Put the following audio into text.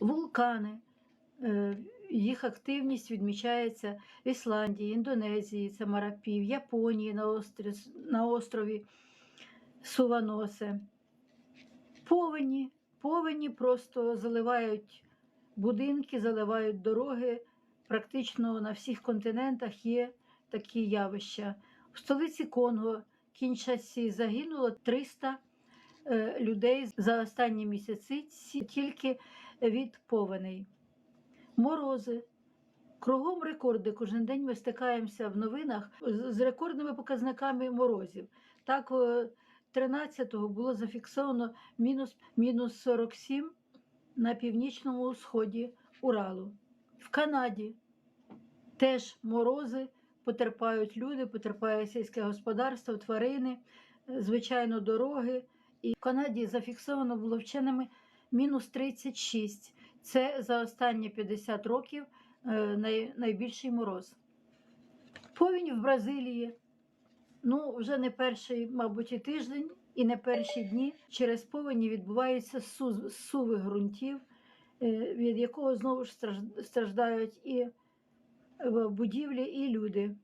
Вулкани. Е, Їх активність відмічається в Ісландії, Індонезії, це Марапі, в Японії на острові, на острові Суваносе. Повені. Повені просто заливають будинки, заливають дороги. Практично на всіх континентах є такі явища. В столиці Конго, Кіншасі, загинуло 300 е, людей за останні місяці тільки від повеней. Морози. Кругом рекорди. Кожен день ми стикаємося в новинах з рекордними показниками морозів. Так, е, 13-го було зафіксовано мінус, мінус 47 на північному сході Уралу. В Канаді теж морози потерпають люди, потерпає сільське господарство, тварини, е, звичайно, дороги. І в Канаді зафіксовано було вченими мінус 36. Це за останні 50 років е, найбільший мороз. Повінь в Бразилії. Ну, вже не перший, мабуть, і тиждень, і не перші дні через повені відбуваються суви ґрунтів, е, від якого знову ж страждають і е, будівлі, і люди.